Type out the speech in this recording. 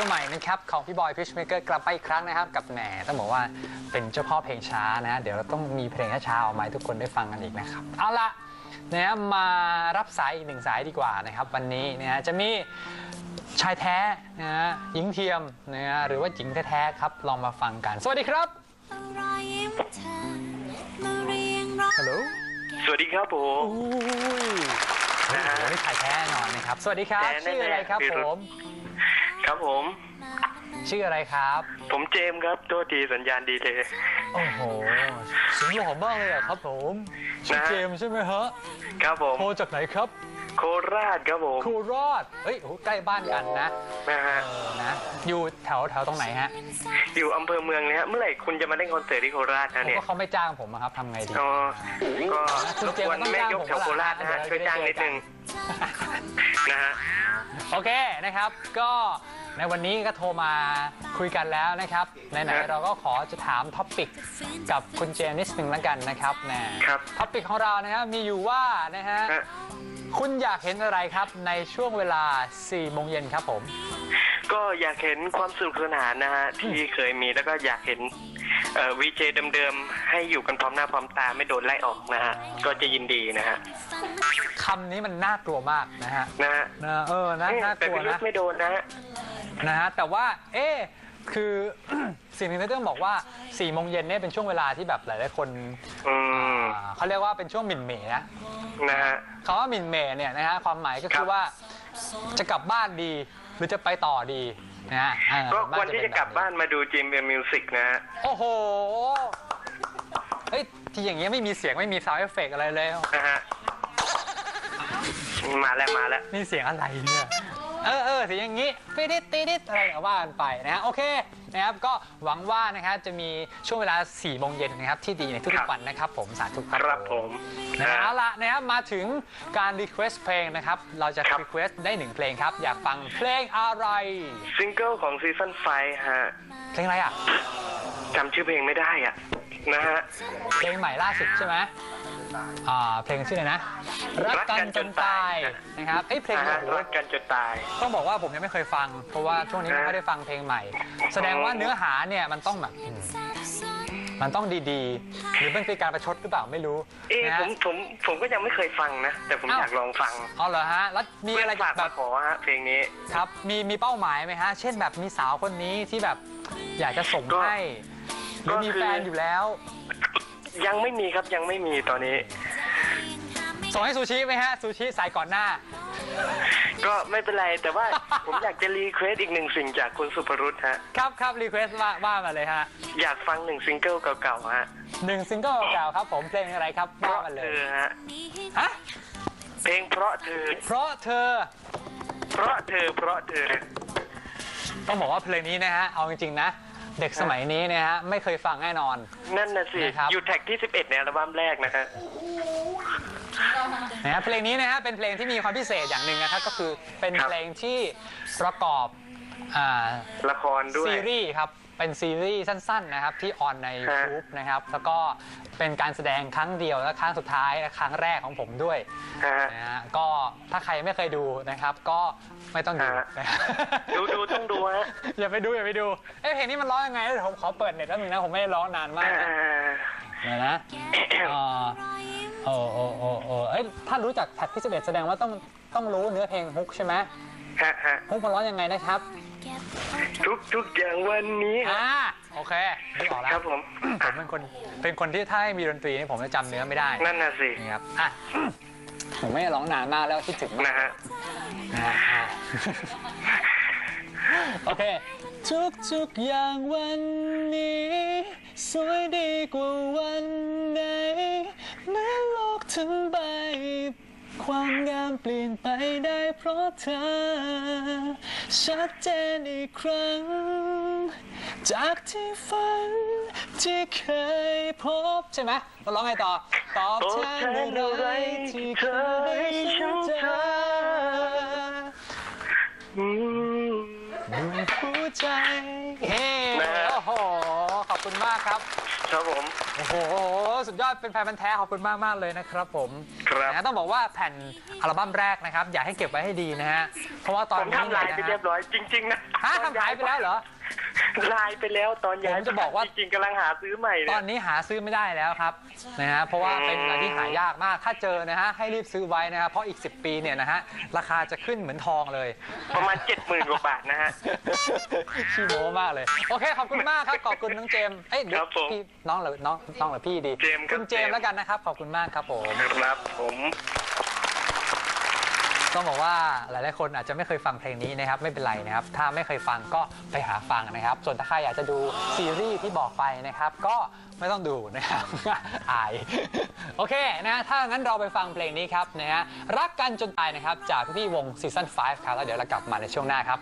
ตัวใหม่นะครับของพี่บอยพิชเมเกอร์กลับไปอีกครั้งนะครับ กับแหมต้องบอกว่าเป็นเจ้าพ่อเพลงช้านะ เดี๋ยวเราต้องมีเพลงช้าๆออกมาให้ทุกคนได้ฟังกันอีกนะครับ เอาละนะฮะมารับสายอีกหนึ่งสายดีกว่านะครับ วันนี้นะฮะจะมีชายแท้นะฮะหญิงเทียมนะฮะหรือว่าหญิงแท้ๆครับ ลองมาฟังกัน สวัสดีครับรอยยิ้มเธอมาเรียงร้อยฮัลโหลสวัสดีครับผมอุ้ยโอ้นะโหฮะนี่ชายแท้แน่นอนนะครับ สวัสดีครับแท้แน่ๆชื่ออะไรครับพี่ผรุ่นม ครับผม ชื่ออะไรครับ ผมเจมส์ครับโทษทีสัญญาณดีเลย โอ้โหเสียงหล่อมากเลยอะครับผมชื่อนะ เจมส์ใช่ไหมฮะครับผม โทรจากไหนครับโคราชครับผมโคราชเฮ้ยโอ้โหใกล้บ้านกันนะนะฮะเออนะอยู่แถวแถวตรงไหนฮะอยู่อำเภอเมืองเลยฮะเมื่อไหร่คุณจะมาเล่นคอนเสิร์ตที่โคราชนะเนี่ยก็เขาไม่จ้างผมอะครับทำไงดีอ๋อก็คุณรบเจมส์กวนต้องแม่จ้างยกผมแถวโคราชนะฮะเดี๋ช่ยววยเราจะได้จ้างนิดนึง นะฮะ โอเคนะครับ ก็ในวันนี้ก็โทรมาคุยกันแล้วนะครับไหนๆเราก็ขอจะถามท็อปปิกกับคุณเจมส์นิดนึงแล้วกันนะครับนะครับ ท็อปปิกของเรานะครับมีอยู่ว่านะฮะฮะคุณอยากเห็นอะไรครับในช่วงเวลา4โมงเย็นครับผม ก็อยากเห็นความสนุกสนานนะฮะที่เคยมีแล้วก็อยากเห็น วีเจเดิมๆ ให้อยู่กันพร้อมหน้าพร้อมตาไม่โดนไล่ออกนะฮะ ก็จะยินดีนะฮะคำนี้มันน่ากลัวมากนะฮะนะฮะนะเออนะเอ๊ะน่ากแต่ลัวพี่รุ่นะไม่โดนนะฮะ นะฮะแต่ว่าเอ๊ะคือ สิ่งหนึ่งที่ต้องบอกว่า4ี่โมงเย็นเนี่ยเป็นช่วงเวลาที่แบบหลายๆคนอืม อ่าเขาเรียกว่าเป็นช่วงหมิ่นเหม่นะนะฮะ คำว่าหมิ่นเหม่เนี่ยนะฮะความหมายก็คือว่าจะกลับบ้านดีหรือจะไปต่อดี นะฮะเออก็ส่ควรมาที่จะกลับบ้านมาดูจิมเอ็มมิวสิกนะฮะ โอ้โห เฮ้ย ที่อย่างเงี้ยไม่มีเสียงไม่มีซาวด์เอฟเฟกต์อะไรเลย นะฮะ มาแล้วมาแล้ว นี่เสียงอะไรเนี่ย เออเออเสียงอย่างนี้ตีดิดตีดิดอะไรก็ว่ากันไปนะฮะโอเคนะครับก็หวังว่านะครับจะมีช่วงเวลา4โมงเย็นนะครับที่ดีในทุครักบๆวันนะครับผมสาธุคครับรับผมนะนะฮะฮะเอาละนะครับมาถึงการรีเควสเพลงนะครับเราจะครับ รีเควสได้หนึ่งเพลงครับ อยากฟังเพลงอะไร ซิงเกิลของซีซั่นไฟฮะเพลงอะไรอะจำชื่อเพลงไม่ได้อะนะฮะเพลงใหม่ล่าสุดใช่ไหม อ่าเพลงชื่ออะไรนะ รักกันจนตายนะครับเอ้ยเพลงนะนี้ฮะโอ้โหรักกันจนตาย ต้องบอกว่าผมยังไม่เคยฟัง เพราะว่าช่วงนี้ไม่ค่อยได้ฟังเพลงใหม่ แสดงว่าเนื้อหาเนี่ยมันต้องแบบอืมมันต้องดีๆ หรือเป็นการประชดหรือเปล่าไม่รู้เอ๊ะนะผฮะมผมผมก็ยังไม่เคยฟังนะ แต่ผมอ้าวอยากลองฟังเอาเหรอฮะ แล้วมีอะไรฝากแบมาบขอฮะเพลงนี้ครับ มีมีเป้าหมายไหมฮะ เช่นแบบมีสาวคนนี้ที่แบบอยากจะส่งก็ให้หรือมีก็คือแฟนอยู่แล้ว ยังไม่มีครับยังไม่มีตอนนี้ ส่งให้ซูชิไหมฮะซูชิใส่ก่อนหน้า ก็ไม่เป็นไรแต่ว่า ผมอยากจะรีเควสอีกหนึ่งสิ่งจากคุณสุภรุตฮะ ครับครับรีเควสว่าว่ามาเลยฮะอยากฟังหนึ่งซิงเกิลเก่าๆฮะหนึ่งซิงเกิลเก่าๆครับ ผมเพลงอะไรครับเพว่าราะมาเลเธยอฮะฮะเพลงเพราะเธอ เพราะเธอ เพราะเธอเพราะเธอ ต้องบอกว่าเพลงนี้นะฮะ เอาจริงๆนะ เด็กสมัยนี้เนะฮะไม่เคยฟังแน่นอน นั่นน่ะสิ นะครับ อยู่แท็กที่ 11 ในอัลบั้มแรกนะฮะ นะฮะเพลงนี้นะฮะเป็นเพลงที่มีความพิเศษอย่างหนึ่งนะครับก็คือเป็นครับ เพลงที่ประกอบอ่าละครด้วย ซีรีส์ครับ เป็นซีรีส์สั้นๆนะครับที่ออนใน YouTube นะครับแล้วก็เป็นการแสดงครั้งเดียวและครั้งสุดท้ายและครั้งแรกของผมด้วยฮะนะฮะก็ถ้าใครไม่เคยดูนะครับ ก็ไม่ต้องดูฮะนะฮะดูดูต้องดูฮะอย่าไปดูอย่าไปดูเอ้ยเพลงนี้มันร้องยังไงเดี๋ยวผมขอเปิดเน็ตแป๊บนึงนะผมไม่ได้ร้องนานมากอ่านะเดี๋ยวนะอ่าโอ้โอ้โอ้โอ้เอ้ยถ้ารู้จักแท็กที่11แสดงว่าต้องต้องรู้เนื้อเพลงฮุกใช่ไหมฮะฮะฮุกมันร้องยังไงนะครับ ทุกทุกอย่างวันนี้ฮะอ่าโอเคนึกออกแล้วครับผม ผมเป็นคนเป็นคนที่ถ้าไม่มีดนตรีนี่ผมจะจำเนื้อไม่ได้นั่นน่ะสินี่ครับอะผมไม่ได้ร้องนานมากแล้วคิดถึงมากนะฮะ นะฮะอะโอเค ทุกทุกๆอย่างวันนี้ สวยดีกว่าวันไหนแม้โลกทั้งใบ ความงามเปลี่ยนไปได้เพราะเธอ ชัดเจนอีกครั้ง จากที่ฝันที่เคยพบใช่ไหมเราร้องไงต่อ ตอบแทนอะไรที่เคยฉันเจออืมหัวใจเฮ้นะฮะโอ้โห ขอบคุณมากครับ ครับผม โหโอ้โห สุดยอดเป็นแฟนพันธ์แท้ขอบคุณมากมากๆเลยนะครับผมครับนะต้องบอกว่าแผ่นอัลบั้มแรกนะครับ อยากให้เก็บไว้ให้ดีนะฮะ เพราะว่าตอนผมนี้ทำลายเนี่ไปนะเรียบร้อยจริงๆนะฮะทำหายไปแล้วเหรอ ลายไปแล้วตอนย้ายผมจะบอกว่า จริงๆกำลังหาซื้อใหม่ตเนี่อยนนี้หาซื้อไม่ได้แล้วครับนะฮะเพราะว่าเป็นอะไรที่หายากมากถ้าเจอนะฮะให้รีบซื้อไว้นะครับเพราะอีก 10 ปีเนี่ยนะฮะราคาจะขึ้นเหมือนทองเลย ประมาณเจ็ดหมื่นกว่าบาทนะฮะขี้โม้มากเลย โอเค ขอบคุณมากครับ ขอบคุณน้องเจมส์เอ้ยเดี๋ยวครับผมพี่น้องหรือน้องน้องหรือพี่ดีเจมส์ครับคุณเจมส์เจมส์ แล้วกันนะครับ ขอบคุณมากครับผม ครับผม ต้องบอกว่าหลาย ๆ คนอาจจะไม่เคยฟังเพลงนี้นะครับไม่เป็นไรนะครับ ถ้าไม่เคยฟังก็ไปหาฟังนะครับ ส่วนถ้าใครอยากจะดูซีรีส์ที่บอกไปนะครับ ก็ไม่ต้องดูนะครับ อาย โอเคนะถ้างั้นเราไปฟังเพลงนี้ครับนะฮะรักกันจนตายนะครับ จากพี่ๆวงซีซั่น5ครับแล้วเดี๋ยวเรากลับมาในช่วงหน้าครับ